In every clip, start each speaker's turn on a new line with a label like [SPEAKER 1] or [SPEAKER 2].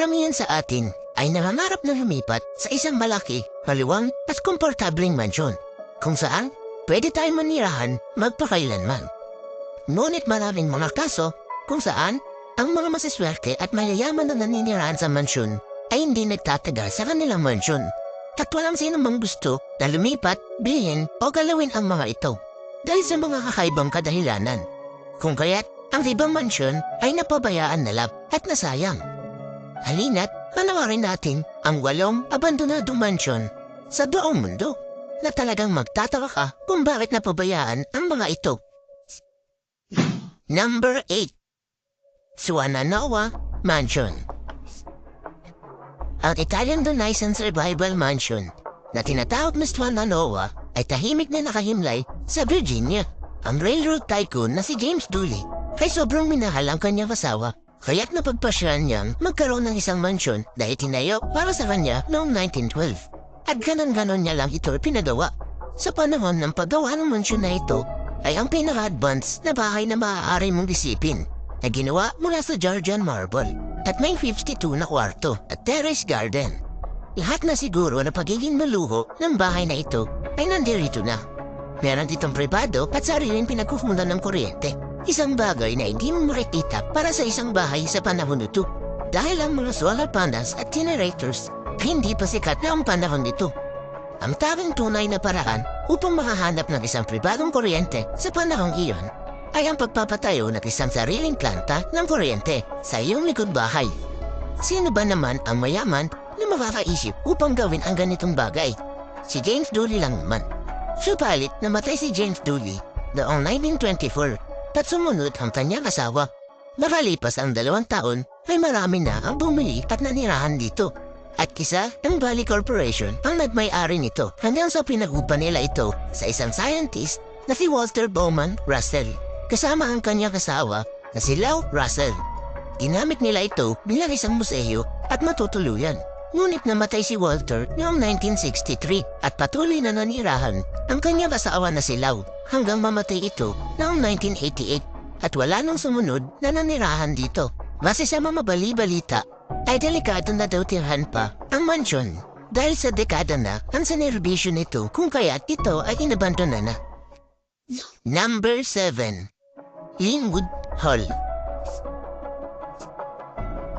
[SPEAKER 1] Karamihan sa atin ay nangangarap na lumipat sa isang malaki, kaliwang at komportabling mansyon kung saan pwede tayong manirahan magpakailanman. Ngunit maraming mga kaso kung saan ang mga masiswerte at mayayaman na naninirahan sa mansyon ay hindi nagtatagal sa kanilang mansyon. At walang sino mang gusto na lumipat, bilhin o galawin ang mga ito dahil sa mga kakaibang kadahilanan. Kung kaya't ang ibang mansyon ay napabayaan na lab at nasayang. Halina't panawarin natin ang walong abandonadong mansyon sa buong mundo na talagang magtataka ka kung bakit napabayaan ang mga ito. Number 8 Suananoa Mansion Ang Italian Renaissance Revival Mansion na tinatawag na Suananoa ay tahimik na nakahimlay sa Virginia. Ang railroad tycoon na si James Dooley ay sobrang minahal ang kanyang asawa kaya't napagpasyahan niyang magkaroon ng isang mansyon dahil tinayo para sa kanya noong 1912. At ganon-ganon niya lang ito pinagawa. Sa panahon ng paggawa ng mansyon na ito ay ang pinaka-advanced na bahay na maaari mong isipin na ginawa mula sa Georgian marble at may 52 na kwarto at terrace garden. Lahat na siguro na pagiging maluho ng bahay na ito ay nandirito na. Meron ditong pribado at sariling pinagkukunan ng kuryente. Isang bagay na hindi mo makikita para sa isang bahay sa panahon nito. Dahil ang mga solar panels at generators hindi pa sikat na ang panahon nito. Ang tanging tunay na paraan upang makahanap ng isang pribadong kuryente sa panahong iyon ay ang pagpapatayo ng isang sariling planta ng kuryente sa iyong likod bahay. Sino ba naman ang mayaman na makakaisip upang gawin ang ganitong bagay? Si James Dooley lang naman. Subalit namatay si James Dooley noong 1924 at sumunod ang kanyang asawa. Nakalipas ang dalawang taon ay marami na ang bumili at nanirahan dito. At kisa ng Valley Corporation ang nagmay-ari nito hanggang sa pinagupa nila ito sa isang scientist na si Walter Bowman Russell kasama ang kanyang asawa na si Lau Russell. Ginamit nila ito bilang isang museo at matutuluyan. Ngunit namatay si Walter noong 1963 at patuloy na nanirahan ang kanyang asawa na si Lau hanggang mamatay ito noong 1988 at wala nang sumunod na nanirahan dito. Base sa mga bali-balita, ay delikado na daw tirhan pa ang mansyon dahil sa dekada na ang sinerbisyo nito kung kaya't ito ay inabandona na. Number 7 Linwood Hall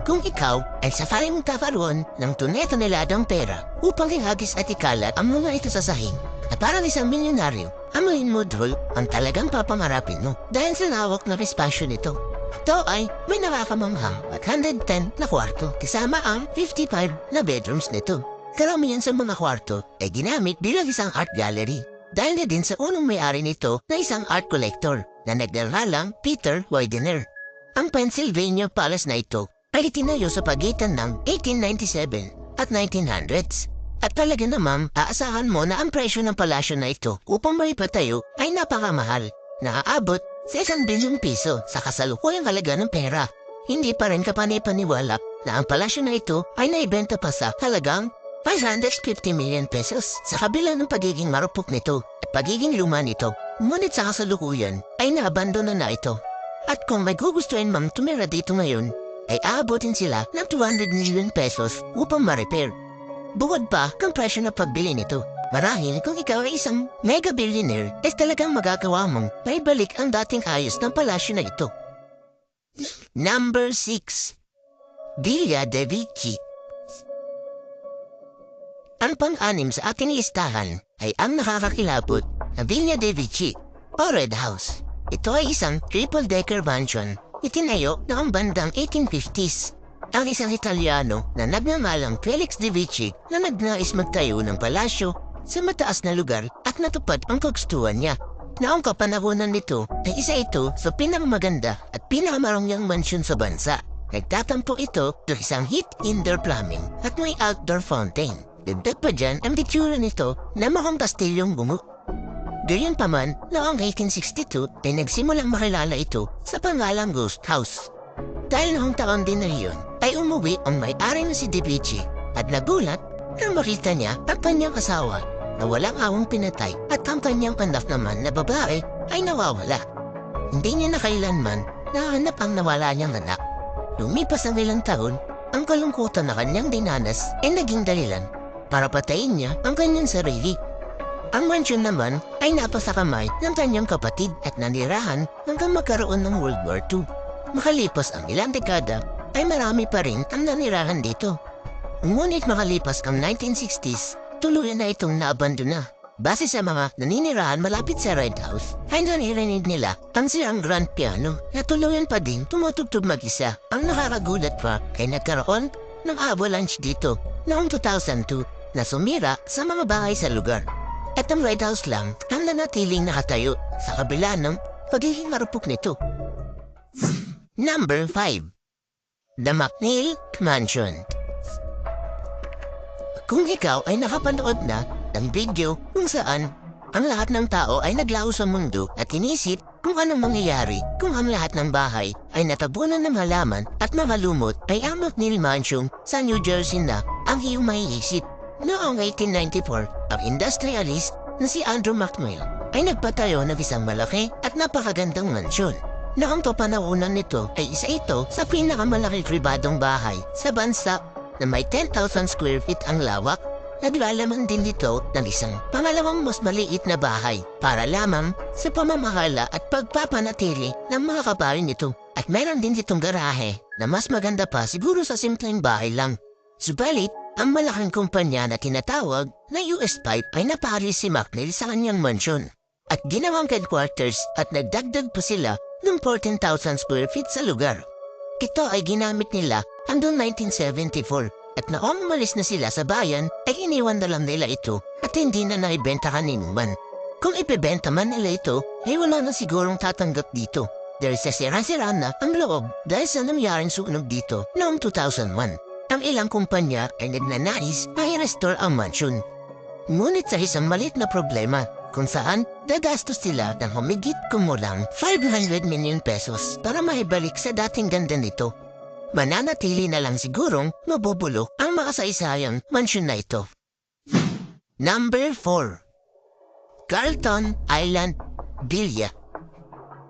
[SPEAKER 1] Kung ikaw ay safari mong kakaroon ng tunay-tuneladong pera upang ihagis at ikalat ang mga ito sa sahig at parang isang milyonaryo, ang Linwood Hall ang talagang papangarapin mo dahil sa lawak na espasyo nito. Ito ay may nakakamanghang at 110 na kwarto kasama ang 55 na bedrooms nito. Karamihan sa mga kwarto ay ginamit bilang isang art gallery. Dahil na din sa unang may-ari nito na isang art collector na nagnaralang Peter Widener. Ang Pennsylvania Palace na ito ay itinayo sa pagitan ng 1897 at 1900s. At talaga namang aasahan mo na ang presyo ng palasyo na ito upang maipatayo ay napakamahal. Naaabot sa isang bilyong piso sa kasalukuyang halaga ng pera. Hindi pa rin kapanay-paniwala na ang palasyo na ito ay naibenta pa sa halagang 550 million pesos sa kabila ng pagiging marupok nito at pagiging luma nito. Ngunit sa kasalukuyan ay naabandona na ito. At kung may gugustuhin mang tumira dito ngayon, ay aabotin sila ng 200 million pesos upang ma-repair. Bukod pa kang presyo na pagbili nito. Marahil kung ikaw ay isang mega billionaire, ay talagang magagawa mong maibalik ang dating ayos ng palasyo na ito. Number 6 Villa de Vici Ang pang-anim sa ating listahan ay ang nakakakilabot na Villa de Vici o Red House. Ito ay isang triple-decker mansion itinayo noong bandang 1850s. Ang isang Italiano na nagnamalang Felix de Vici na nagnais magtayo ng palasyo sa mataas na lugar at natupad ang kagustuhan niya. Noong kapanahonan nito ay isa ito sa pinakamaganda at pinakamarangyang mansyon sa bansa. Nagtatampo ito sa isang heat indoor plumbing at may outdoor fountain. Dagdag pa dyan ang bitsura nito na mukhang kastilyong bungo. Gayunpaman, noong 1862 ay nagsimulang makilala ito sa pangalang Ghost House. Dahil noong taon din na iyon, ay umuwi ang may-ari na si De Vici at nagulat nang makita niya ang kanyang asawa na walang awang pinatay at ang kanyang anak naman na babae ay nawawala. Hindi niya na kailanman nahanap ang nawala niyang anak. Lumipas ang ilang taon ang kalungkutan na kanyang dinanas ay naging dalilan para patayin niya ang kanyang sarili. Ang mansyon naman ay napasa kamay ng kanyang kapatid at nanirahan hanggang magkaroon ng World War II. Makalipas ang ilang dekada, ay marami pa rin ang nanirahan dito. Ngunit makalipas ang 1960s, tuluyan na itong naabandona. Base sa mga naninirahan malapit sa Red House, ay naririnig nila ang sirang grand piano na tuluyan pa din tumutugtog mag-isa. Ang nakakagulat pa ay nagkaroon ng avalanche dito noong 2002 na sumira sa mga bahay sa lugar. At ang Red House lang ang nanatiling nakatayo sa kabila ng pagiging marupok nito. Number 5 The McNeil Mansion Kung ikaw ay nakapanood na ng video kung saan ang lahat ng tao ay naglaho sa mundo at inisip kung anong mangyayari kung ang lahat ng bahay ay natabunan ng halaman at mga lumot ay ang McNeil Mansion sa New Jersey na ang iyong maiisip. Noong 1894, ang industrialist na si Andrew McNeil ay nagpatayo ng isang malaki at napakagandang mansyon. Noong kapanahonan nito ay isa ito sa pinakamalaki pribadong bahay sa bansa na may 10,000 square feet ang lawak. Naglalaman din dito ng isang pangalawang mas maliit na bahay para lamang sa pamamahala at pagpapanatili ng mga kabayo nito. At meron din ditong garahe na mas maganda pa siguro sa simpleng bahay lang. Subalit, ang malaking kumpanya na tinatawag na US Pipe ay napari si McNeil sa kanyang mansyon. At ginawang headquarters at nagdagdag pa sila ng 14,000 square feet sa lugar. Ito ay ginamit nila hanggang 1974 at noong umalis na sila sa bayan ay iniwan na lang nila ito at hindi na naibenta kaninuman. Kung ipebenta man nila ito ay wala na sigurong tatanggap dito dahil sa sira-sira na ang loob dahil sa nangyaring sunog dito noong 2001. Ang ilang kumpanya ay nagnanais na i-restore ang mansion. Ngunit sa isang maliit na problema kung saan dagastos sila ng humigit kumulang 500 million pesos para maibalik sa dating ganda nito. Mananatili na lang sigurong mabubulok ang makasaysayang mansyon na ito. Number 4 Carlton Island, Villa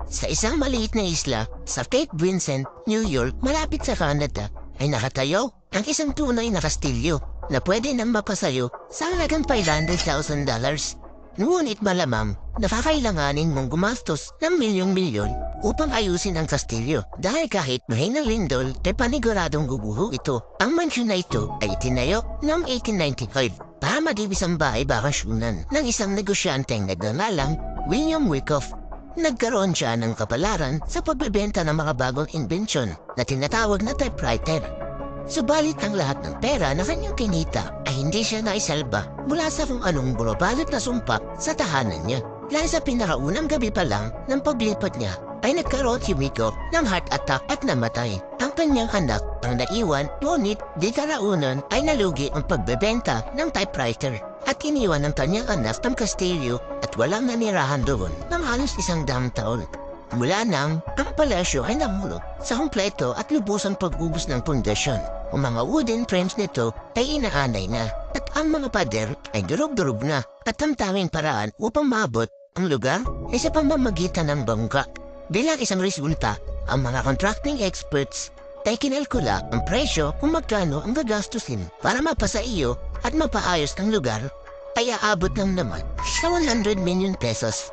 [SPEAKER 1] Sa isang maliit na isla sa Cape Vincent, New York, malapit sa Canada, ay nakatayo ang isang tunay na kastilyo na pwede nang mapasayo sa halagang $500,000 Ngunit malamang, nakakailanganin mong gumastos ng milyong-milyon upang ayusin ang kastilyo dahil kahit may na lindol ay paniguradong guguho ito. Ang mansyon na ito ay tinayo noong 1895 para magibis ang bahay bakasyonan ng isang negosyanteng nagnangalang William Wyckoff. Nagkaroon siya ng kapalaran sa pagbebenta ng mga bagong inbensyon na tinatawag na typewriter. Subalit ang lahat ng pera na kanyang kinita ay hindi siya naisalba mula sa kung anong bumabalot na sumpa sa tahanan niya. Dahil sa pinakaunang gabi pa lang ng paglipat niya ay nagkaroon si Miko ng heart attack at namatay. Ang kanyang anak ang naiwan ngunit di karaunan ay nalugi ang pagbebenta ng typewriter at iniwan ng kanyang anak ng kastilyo at walang nanirahan doon ng halos isang daang taon. Mula nang ang palasyo ay namulot sa kumpleto at lubusang pag-ubos ng pundasyon. Ang mga wooden frames nito ay inaanay na at ang mga pader ay durog-durog na at ang tanging paraan upang maabot ang lugar ay sa pamamagitan ng bangka. Bilang isang resulta, ang mga contracting experts ay kinalkula ang presyo kung magkano ang gagastusin para mapasa iyo at mapaayos ang lugar ay aabot ng naman sa 100 million pesos.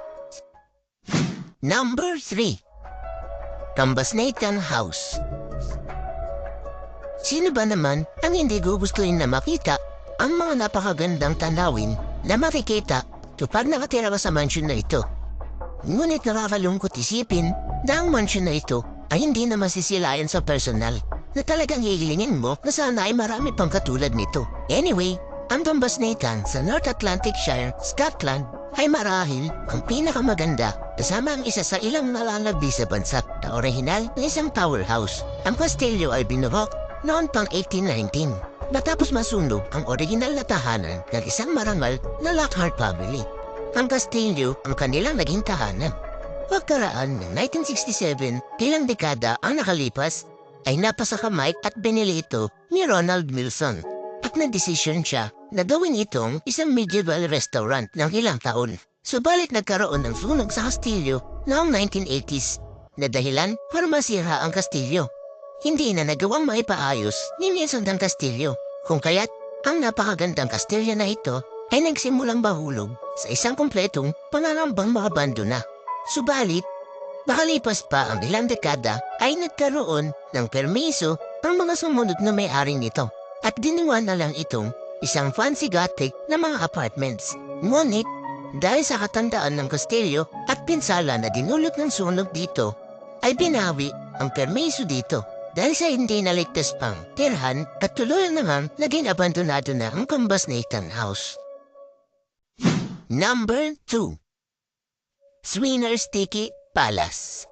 [SPEAKER 1] Number 3 Kambasnatan House Sino ba naman ang hindi gugustuhin na makita ang mga napakagandang tanawin na makikita kapag nakatira ka sa mansion na ito? Ngunit nakakalungkot isipin na ang mansion na ito ay hindi na masisilayan sa personal na talagang hihilingin mo na sana ay marami pang katulad nito. Anyway, ang Kambasnatan sa North Atlantic Shire, Scotland ay marahil ang pinakamaganda kasama ang isa sa ilang nalalagdi sa bansa na orihinal na isang tower house. Ang kastilyo ay binuhok noon pang 1819 matapos masunog ang original na tahanan ng isang marangal na Lockhart family. Ang kastilyo ang kanilang naging tahanan. Pagkaraan ng 1967, ilang dekada ang nakalipas, ay napasa kamay at binili ni Ronald Wilson at nagdesisyon siya na gawin itong isang medieval restaurant ng ilang taon. Subalit nagkaroon ng sunog sa kastilyo noong 1980s na dahilan para masira ang kastilyo. hindi na nagawang maipaayos ni Nelson ng Castillo. Kung kaya't ang napakagandang kastilya na ito ay nagsimulang bahulog sa isang kumpletong pangarambang makabando na. Subalit, makalipas pa ang ilang dekada ay nagkaroon ng permiso ang mga sumunod na may-ari nito at ginawa na lang itong isang fancy gothic na mga apartments. Ngunit, dahil sa katandaan ng kastilyo at pinsala na dinulot ng sunog dito, ay binawi ang permiso dito. Dahil sa hindi naligtas pang tirhan at tuloy naman naging abandonado na ang Kambas Nathan House. Number 2 Swinner Sticky Palace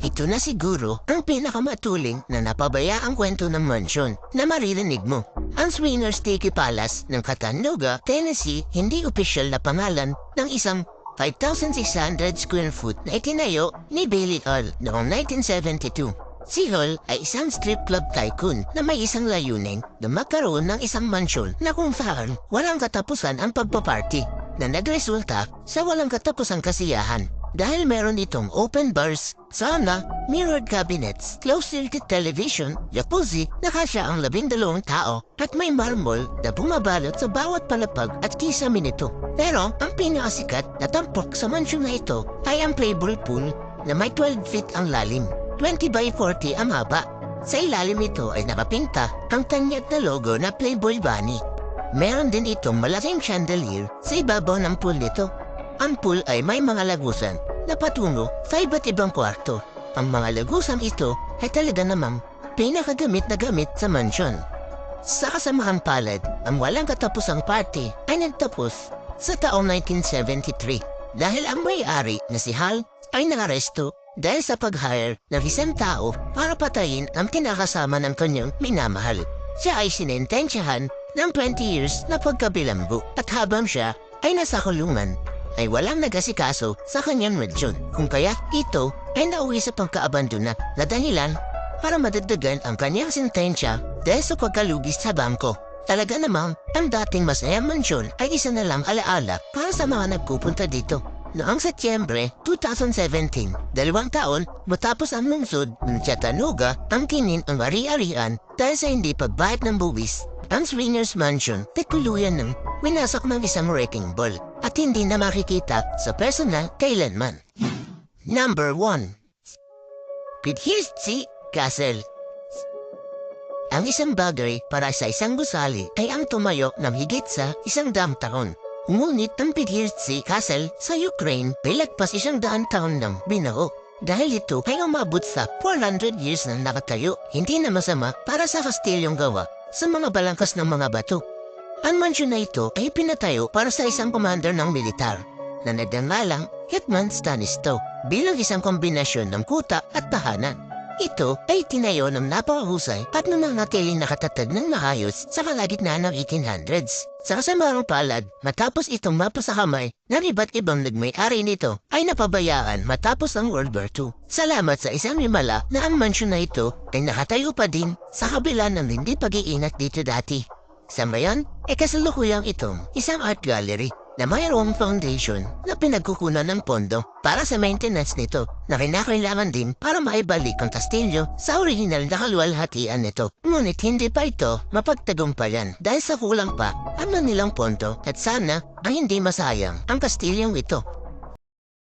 [SPEAKER 1] Ito na siguro ang pinakamatuling na napabayaang kwento ng mansyon na maririnig mo. Ang Swinner Sticky Palace ng Chattanooga, Tennessee, hindi opisyal na pangalan ng isang 5,600 square foot na itinayo ni Bailey Hall noong 1972. Si Hall ay isang strip club tycoon na may isang layunin na magkaroon ng isang mansyon na kung saan walang katapusan ang pagpaparty na nagresulta sa walang katapusang kasiyahan. Dahil meron itong open bars, sauna, mirrored cabinets, closed-circuit television, jacuzzi, nakasya ang labing dalawang tao at may marmol na bumabalot sa bawat palapag at kisame nito. Pero ang pinakasikat na tampok sa mansyon na ito ay ang playable pool na may 12 feet ang lalim, 20 by 40 ang haba. Sa ilalim nito ay nakapinta ang tanyag na logo na Playboy Bunny. Meron din itong malaking chandelier sa ibabaw ng pool nito. Ang pool ay may mga lagusan na patungo sa iba't ibang kwarto. Ang mga lagusan ito ay talaga namang pinakagamit na gamit sa mansyon. Sa kasamahang palad, ang walang katapusang party ay nagtapos sa taong 1973 dahil ang may-ari na si Hal ay nangaresto dahil sa pag-hire ng isang tao para patayin ang kinakasama ng kanyang minamahal. Siya ay sinentensyahan ng 20 years na pagkabilambo at habang siya ay nasa kulungan ay walang nagasikaso sa kanyang medyon kung kaya ito ay nauwi sa pagkaabandona na dahilan para madagdagan ang kanyang sentensya dahil sa pagkalugis sa bangko. Talaga namang ang dating masayang mansyon ay isa na lang alaala para sa mga nagpupunta dito. Noong Setyembre 2017, dalawang taon matapos ang lungsod ng Chattanooga ang kinin ang ari-arian dahil sa hindi pagbayad ng buwis. Ang Swingers Mansion ay tuluyan ng winasak ng isang wrecking ball at hindi na makikita sa personal kailanman. Number 1 Pidhirtsi Castle Ang isang bagay para sa isang gusali ay ang tumayo ng higit sa isang daang taon. Ngunit ang Pidhirtsi Castle sa Ukraine ay lagpas isang daan taon ng binuo. Dahil ito ay umabot sa 400 years na nakatayo, hindi na masama para sa kastilyong gawa sa mga balangkas ng mga bato. Ang mansyon na ito ay pinatayo para sa isang commander ng militar na nadangalang Hetman Stanislaw bilang isang kombinasyon ng kuta at tahanan. Ito ay tinayo ng napakahusay at nananatiling nakatatag ng maayos sa kalagitnaan ng 1800s. Sa kasamarang palad, matapos itong mapasakamay ng iba't ibang nagmay-ari nito ay napabayaan matapos ang World War II. Salamat sa isang himala na ang mansyon na ito ay nakatayo pa din sa kabila ng hindi pag-iingat dito dati. Sa ngayon, ay kasalukuyang itong isang art gallery na mayroong foundation na pinagkukunan ng pondo para sa maintenance nito na kinakailangan din para maibalik ang kastilyo sa original na kaluwalhatian nito. Ngunit hindi pa ito mapagtagumpayan dahil sa kulang pa ang nilang pondo at sana ay hindi masayang ang kastilyong ito